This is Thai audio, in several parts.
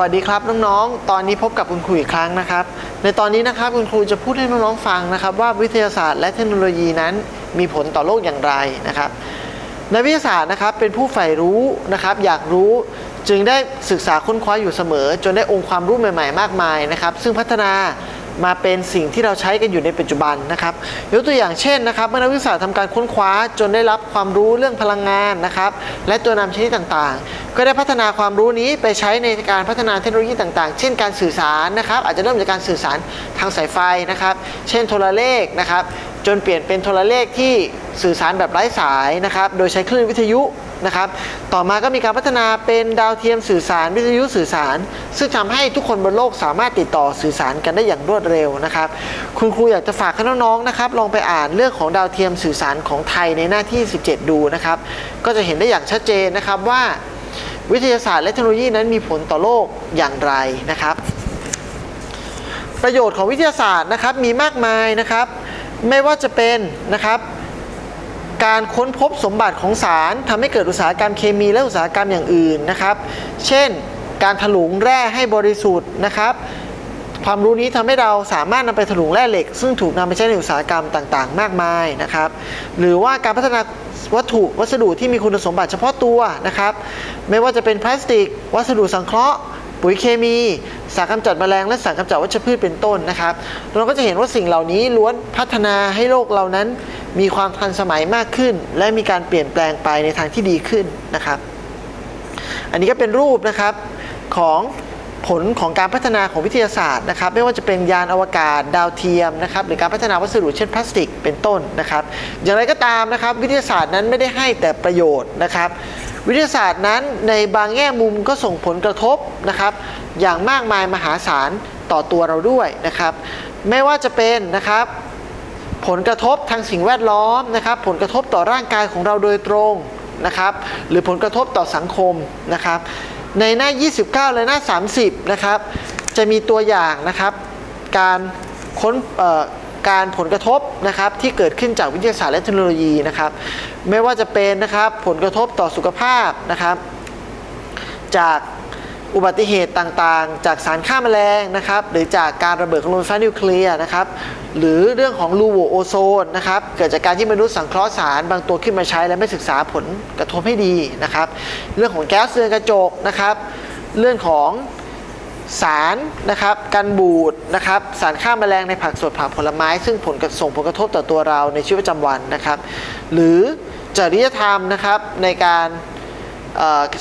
วัสดีครับน้องๆ ตอนนี้พบกับคุณครูอีกครั้งนะครับ ในตอนนี้นะครับคุณครูจะพูดให้น้องๆฟังนะครับ ว่าวิทยาศาสตร์และเทคโนโลยีนั้นมีผลต่อโลกอย่างไรนะครับนักวิทยาศาสตร์นะครับเป็นผู้ใฝ่รู้นะครับ อยากรู้จึงได้ศึกษาค้นคว้าอยู่เสมอ จนได้องค์ความรู้ใหม่ ๆ มากมายนะครับ ซึ่งพัฒนา มาเป็นสิ่งที่เราใช้กันอยู่ในปัจจุบันนะครับยกตัวอย่างเช่นนะครับ เมื่อนักวิทยาศาสตร์ทำการค้นคว้าจนได้รับความรู้เรื่องพลังงานนะครับ และตัวนำชนิดต่างๆ ก็ได้พัฒนาความรู้นี้ไปใช้ในการพัฒนาเทคโนโลยีต่างๆ เช่นการสื่อสารนะครับ อาจจะเริ่มจากการสื่อสารทางสายไฟนะครับ เช่นโทรเลขนะครับ จนเปลี่ยนเป็นโทรเลขที่สื่อสารแบบไร้สายนะครับ โดยใช้คลื่นวิทยุ นะครับ ต่อมาก็มีการพัฒนาเป็นดาวเทียมสื่อสารวิทยุสื่อสาร ซึ่งทำให้ทุกคนบนโลกสามารถติดต่อสื่อสารกันได้อย่างรวดเร็วนะครับ คุณครูอยากจะฝากให้น้องๆนะครับลองไปอ่านเรื่องของดาวเทียมสื่อสารของไทยในหน้าที่ 17 ดูนะครับ ก็จะเห็นได้อย่างชัดเจนนะครับว่า วิทยาศาสตร์และเทคโนโลยีนั้นมีผลต่อโลกอย่างไรนะครับ ประโยชน์ของวิทยาศาสตร์นะครับมีมากมายนะครับ ไม่ว่าจะเป็นนะครับ การค้นพบสมบัติของสารทำให้เกิดอุตสาหกรรมเคมีและอุตสาหกรรมอย่างอื่นนะครับ เช่น การถลุงแร่ให้บริสุทธิ์นะครับ ความรู้นี้ทำให้เราสามารถนำไปถลุงแร่เหล็ก ซึ่งถูกนำไปใช้ในอุตสาหกรรมต่างๆ มากมายนะครับ หรือว่าการพัฒนาวัตถุวัสดุที่มีคุณสมบัติเฉพาะตัวนะครับ ไม่ว่าจะเป็นพลาสติก วัสดุสังเคราะห์ปุ๋ยเคมี สารกำจัดแมลง และสารกำจัดวัชพืชเป็นต้นนะครับ เราก็จะเห็นว่าสิ่งเหล่านี้ล้วนพัฒนาให้โลกเรานั้น มีความทันสมัยมากขึ้น และมีการเปลี่ยนแปลงไปในทางที่ดีขึ้นนะครับ อันนี้ก็เป็นรูปนะครับของผลของการพัฒนาของวิทยาศาสตร์นะครับ ไม่ว่าจะเป็นยานอวกาศดาวเทียมนะครับ หรือการพัฒนาวัสดุเช่นพลาสติกเป็นต้นนะครับ อย่างไรก็ตามนะครับ วิทยาศาสตร์นั้นไม่ได้ให้แต่ประโยชน์นะครับ วิทยาศาสตร์นั้นในบางแง่มุมก็ส่งผลกระทบนะครับ อย่างมากมายมหาศาลต่อตัวเราด้วยนะครับ ไม่ว่าจะเป็นนะครับ ผลกระทบทางสิ่งแวดล้อมนะครับ ผลกระทบต่อร่างกายของเราโดยตรงนะครับ หรือผลกระทบต่อสังคมนะครับ ในหน้า 29 และหน้า 30 นะครับ จะมีตัวอย่างนะครับ การค้นการผลกระทบนะครับที่เกิดขึ้นจากวิทยาศาสตร์และเทคโนโลยีนะครับ ไม่ว่าจะเป็นนะครับผลกระทบต่อสุขภาพนะครับ จาก อุบัติเหตุต่างๆ จากสารฆ่าแมลงนะครับ หรือจากการระเบิดของโรงไฟฟ้านิวเคลียร์นะครับ หรือเรื่องของรูโวโอโซนนะครับ เกิดจากการที่มนุษย์สังเคราะห์สารบางตัวขึ้นมาใช้และไม่ศึกษาผลกระทบให้ดีนะครับ เรื่องของแก๊สเรือนกระจกนะครับ เรื่องของสารนะครับกันบูดนะครับสารฆ่าแมลงในผักสดผักผลไม้ ซึ่งผลกระส่งผลกระทบต่อตัวเราในชีวิตประจำวันนะครับ หรือจริยธรรมนะครับในการ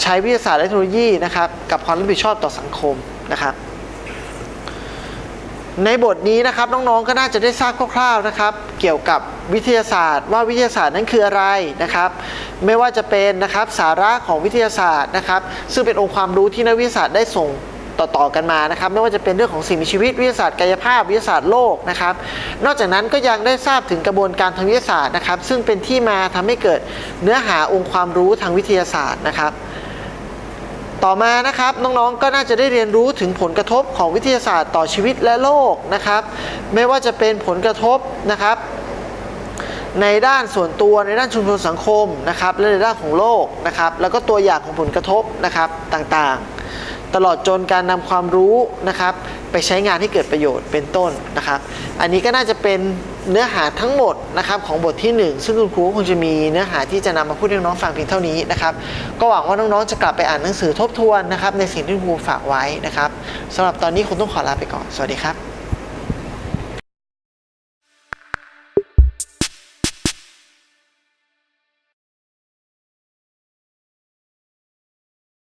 ใช้วิทยาศาสตร์และเทคโนโลยีนะครับกับความรับผิดชอบต่อสังคมนะครับ ในบทนี้นะครับน้องๆก็น่าจะได้ทราบคร่าวๆนะครับ เกี่ยวกับวิทยาศาสตร์ ว่าวิทยาศาสตร์นั้นคืออะไรนะครับ ไม่ว่าจะเป็นนะครับสาระของวิทยาศาสตร์นะครับ ซึ่งเป็นองค์ความรู้ที่นักวิทยาศาสตร์ได้ส่ง ต่อๆกันมานะครับไม่ว่าจะเป็นเรื่องของสิ่งมีชีวิตวิทยาศาสตร์กายภาพวิทยาศาสตร์โลกนะครับ นอกจากนั้นก็ยังได้ทราบถึงกระบวนการทางวิทยาศาสตร์นะครับ ซึ่งเป็นที่มาทำให้เกิดเนื้อหาองค์ความรู้ทางวิทยาศาสตร์นะครับต่อมานะครับน้องๆก็น่าจะได้เรียนรู้ถึงผลกระทบของวิทยาศาสตร์ต่อชีวิตและโลกนะครับ ไม่ว่าจะเป็นผลกระทบนะครับ ในด้านส่วนตัวในด้านชุมชนสังคมนะครับและในด้านของโลกนะครับ แล้วก็ตัวอย่างของผลกระทบนะครับต่างๆ ตลอดจนการนำความรู้นะครับ ไปใช้งานให้เกิดประโยชน์เป็นต้นนะครับ อันนี้ก็น่าจะเป็นเนื้อหาทั้งหมดนะครับของบทที่ 1 ซึ่งคุณครูคงจะมีเนื้อหาที่จะนำมาพูดให้น้องฟังเพียงเท่านี้นะครับ ก็หวังว่าน้องๆจะกลับไปอ่านหนังสือทบทวนนะครับในสิ่งที่คุณครูฝากไว้นะครับสำหรับตอนนี้คุณต้องขอลาไปก่อน สวัสดีครับ